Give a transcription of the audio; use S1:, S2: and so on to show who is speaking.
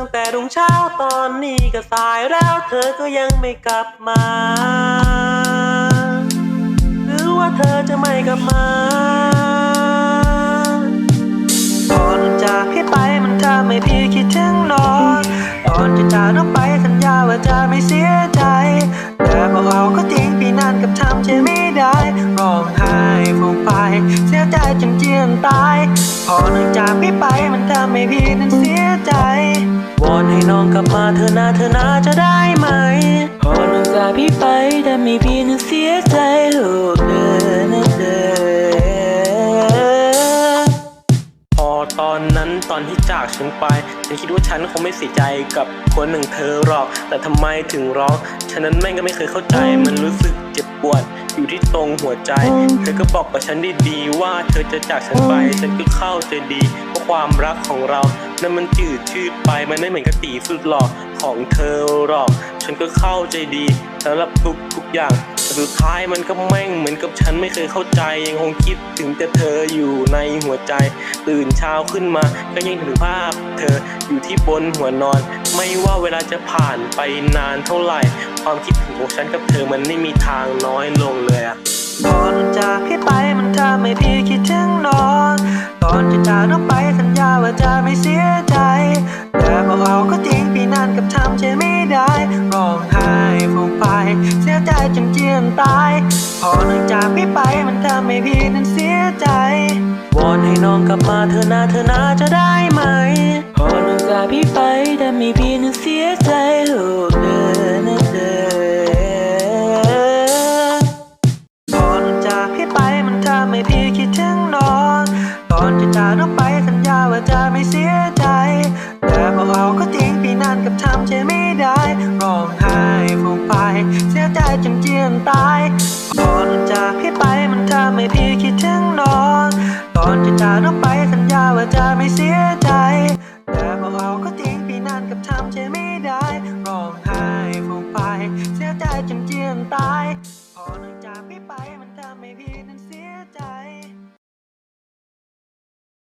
S1: ตั้งแต่รุ่งเช้าตอนนี้ก็สายแล้วเธอก็ยังไม่กลับมา หรือว่าเธอจะไม่กลับมา
S2: ก่อนจากพี่ไปมันทำให้พี่คิดถึงน้องก่อนจะจากน้องไปสัญญาว่าจะไม่เสียใจ แต่พอเอาก็ทิ้งพี่นานกับทำใจไม่ได้ เสียใจจนเจียนตาย พอหนึ่งจากพี่ไปมันทำให้พี่นั้นเสียใจ
S1: วอนให้น้องกลับมาเธอนาเธอนาจะได้ไหม พอหนึ่งจากพ
S3: ี
S1: ่ไป
S3: ทำให้พี่นั้นเสีย
S1: ใจ
S3: โอ้เด้อเด้อ
S1: เด้อพอตอนนั้นตอนที่จากฉันไป ฉันคิดว่าฉันคงไม่เสียใจกับคนหนึ่งเธอหรอก แต่ทำไมถึงร้องฉะนั้นแม่งก็ไม่เคยเข้าใจมันรู้สึกเจ็บปวด อยู่ที่ตรงหัวใจ เธอก็บอกกับฉันดีๆว่าเธอจะจากฉันไป ฉันก็เข้าใจดีว่าความรักของเรา นั้นมันจืดชืดไป มันไม่เหมือนกับตีสุดหล่อของเธอหรอก ฉันก็เข้าใจดีสำหรับทุกทุกๆอย่างแต่สุดท้ายมันก็แม่งเหมือนกับฉันไม่เคยเข้าใจ ยังคงคิดถึงแต่เธออยู่ในหัวใจ ตื่นเช้าขึ้นมาก็ยังถึงภาพ เธออยู่ที่บนหัวนอน ไม่ว่าเวลาจะผ่านไปนานเท่าไหร่ ความคิดถึงของฉันกับเธอมันไม่มีทางน้อยลงเลยอะ
S2: ก่อนจากพี่ไปมันทำให้พี่คิดถึงน้องก่อนจะจากน้องไปสัญญาว่าจะไม่เสียใจ แต่พอเอาก็จริงพี่นั่นกับทำใจไม่ได้ร้องไห้ฟูมไป เสียใจจนเจียนตายพอหนึ่งจากพี่ไปมันทำให้พี่นั้นเสียใจ
S1: วอนให้น้องกลับมาเธอนาเธอนาจะได้ไหม
S2: อนจะจากน้อไปสัญญาว่าจะไม่เสียใจ แต่พอเอาก็ทิ้งปีนั้นกับทำใจไม่ได้ร้องไห้ฟูไป เสียใจจนเจียนตายก่อนจากพี่ไปมันทำให้พี่คิดถึงน้องก่อนจะจากน้อไปสัญญาว่าจะไม่เสีย